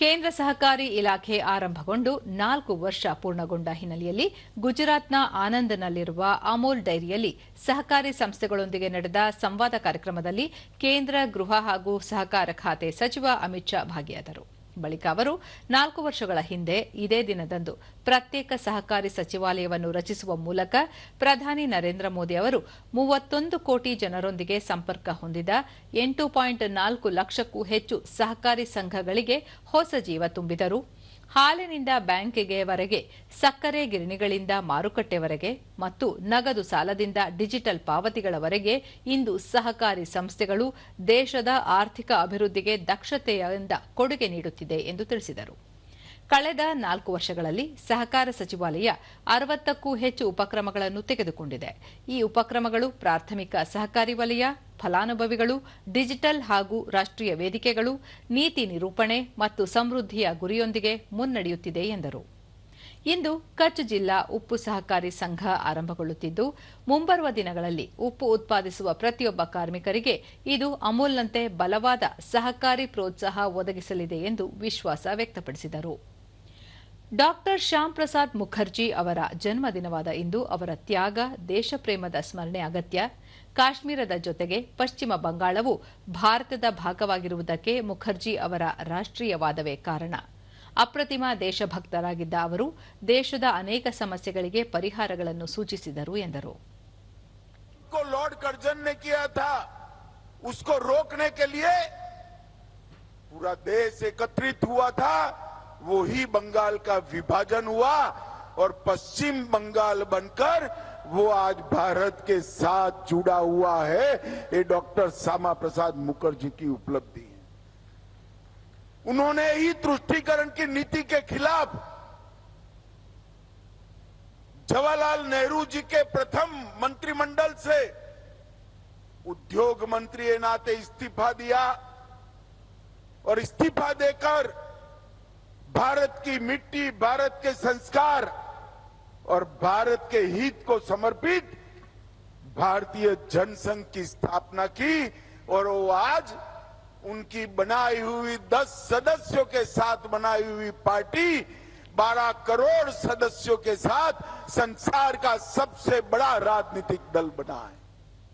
ಕೇಂದ್ರ ಸಹಕಾರಿ ಇಲಾಖೆ ಆರಂಭಗೊಂಡು ನಾಲ್ಕು ವರ್ಷ ಪೂರ್ಣಗೊಂಡ ಹಿನ್ನೆಲೆಯಲ್ಲಿ ಗುಜರಾತ್ನ ಆನಂದ್ನಲ್ಲಿರುವ ಅಮೂಲ್ ಡೈರಿಯಲ್ಲಿ ಸಹಕಾರಿ ಸಂಸ್ಥೆಗಳೊಂದಿಗೆ ನಡೆದ ಸಂವಾದ ಕಾರ್ಯಕ್ರಮದಲ್ಲಿ ಕೇಂದ್ರ ಗೃಹ ಹಾಗೂ ಸಹಕಾರ ಖಾತೆ ಸಚಿವ ಅಮಿತ್ ಶಾ ಭಾಗಿಯಾದರು. ಬಳಿಕ ಅವರು ನಾಲ್ಕು ವರ್ಷಗಳ ಹಿಂದೆ ಇದೇ ದಿನದಂದು ಪ್ರತ್ಯೇಕ ಸಹಕಾರಿ ಸಚಿವಾಲಯವನ್ನು ರಚಿಸುವ ಮೂಲಕ ಪ್ರಧಾನಿ ನರೇಂದ್ರ ಮೋದಿ ಅವರು ಮೂವತ್ತೊಂದು ಕೋಟಿ ಜನರೊಂದಿಗೆ ಸಂಪರ್ಕ ಹೊಂದಿದ ಎಂಟು ಪಾಯಿಂಟ್ ನಾಲ್ಕು ಲಕ್ಷಕ್ಕೂ ಹೆಚ್ಚು ಸಹಕಾರಿ ಸಂಘಗಳಿಗೆ ಹೊಸ ಜೀವ ತುಂಬಿದರು. ಹಾಲಿನಿಂದ ಬ್ಯಾಂಕಿಗೆವರೆಗೆ, ಸಕ್ಕರೆ ಗಿರಣಿಗಳಿಂದ ಮಾರುಕಟ್ಟೆವರೆಗೆ ಮತ್ತು ನಗದು ಸಾಲದಿಂದ ಡಿಜಿಟಲ್ ಪಾವತಿಗಳವರೆಗೆ ಇಂದು ಸಹಕಾರಿ ಸಂಸ್ಥೆಗಳು ದೇಶದ ಆರ್ಥಿಕ ಅಭಿವೃದ್ಧಿಗೆ ದಕ್ಷತೆಯಿಂದ ಕೊಡುಗೆ ನೀಡುತ್ತಿದೆ ಎಂದು ತಿಳಿಸಿದರು. ಕಳೆದ ನಾಲ್ಕು ವರ್ಷಗಳಲ್ಲಿ ಸಹಕಾರ ಸಚಿವಾಲಯ ಅರವತ್ತಕ್ಕೂ ಹೆಚ್ಚು ಉಪಕ್ರಮಗಳನ್ನು ತೆಗೆದುಕೊಂಡಿದೆ. ಈ ಉಪಕ್ರಮಗಳು ಪ್ರಾಥಮಿಕ ಸಹಕಾರಿ ವಲಯ, ಫಲಾನುಭವಿಗಳು, ಡಿಜಿಟಲ್ ಹಾಗೂ ರಾಷ್ಟ್ರೀಯ ವೇದಿಕೆಗಳು, ನೀತಿ ನಿರೂಪಣೆ ಮತ್ತು ಸಮೃದ್ಧಿಯ ಗುರಿಯೊಂದಿಗೆ ಮುನ್ನಡೆಯುತ್ತಿದೆ ಎಂದರು. ಇಂದು ಕಚ್ ಜಿಲ್ಲಾ ಉಪ್ಪು ಸಹಕಾರಿ ಸಂಘ ಆರಂಭಗೊಳ್ಳುತ್ತಿದ್ದು, ಮುಂಬರುವ ದಿನಗಳಲ್ಲಿ ಉಪ್ಪು ಉತ್ಪಾದಿಸುವ ಪ್ರತಿಯೊಬ್ಬ ಕಾರ್ಮಿಕರಿಗೆ ಇದು ಅಮೂಲ್ನಂತೆ ಬಲವಾದ ಸಹಕಾರಿ ಪ್ರೋತ್ಸಾಹ ಒದಗಿಸಲಿದೆ ಎಂದು ವಿಶ್ವಾಸ ವ್ಯಕ್ತಪಡಿಸಿದರು. ಡಾಕ್ಟರ್ ಶ್ಯಾಮ್ ಪ್ರಸಾದ್ ಮುಖರ್ಜಿ ಅವರ ಜನ್ಮದಿನವಾದ ಇಂದು ಅವರ ತ್ಯಾಗ, ದೇಶಪ್ರೇಮದ ಸ್ಮರಣೆ ಅಗತ್ಯ. ಕಾಶ್ಮೀರದ ಜೊತೆಗೆ ಪಶ್ಚಿಮ ಬಂಗಾಳವು ಭಾರತದ ಭಾಗವಾಗಿರುವುದಕ್ಕೆ ಮುಖರ್ಜಿ ಅವರ ರಾಷ್ಟ್ರೀಯವಾದವೇ ಕಾರಣ. ಅಪ್ರತಿಮ ದೇಶಭಕ್ತರಾಗಿದ್ದ ಅವರು ದೇಶದ ಅನೇಕ ಸಮಸ್ಯೆಗಳಿಗೆ ಪರಿಹಾರಗಳನ್ನು ಸೂಚಿಸಿದರು ಎಂದರು. को था वही बंगाल का विभाजन हुआ और पश्चिम बंगाल बनकर वो आज भारत के साथ जुड़ा हुआ है। ये डॉक्टर श्यामा प्रसाद मुखर्जी की उपलब्धि है। उन्होंने ही तुष्टीकरण की नीति के खिलाफ जवाहरलाल नेहरू जी के प्रथम मंत्रिमंडल से उद्योग मंत्री नाते इस्तीफा दिया और इस्तीफा देकर भारत की मिट्टी, भारत के संस्कार और भारत के हित को समर्पित भारतीय जनसंघ की स्थापना की और वो आज उनकी बनाई हुई 10 सदस्यों के साथ बनाई हुई पार्टी 12 करोड़ सदस्यों के साथ संसार का सबसे बड़ा राजनीतिक दल बना है।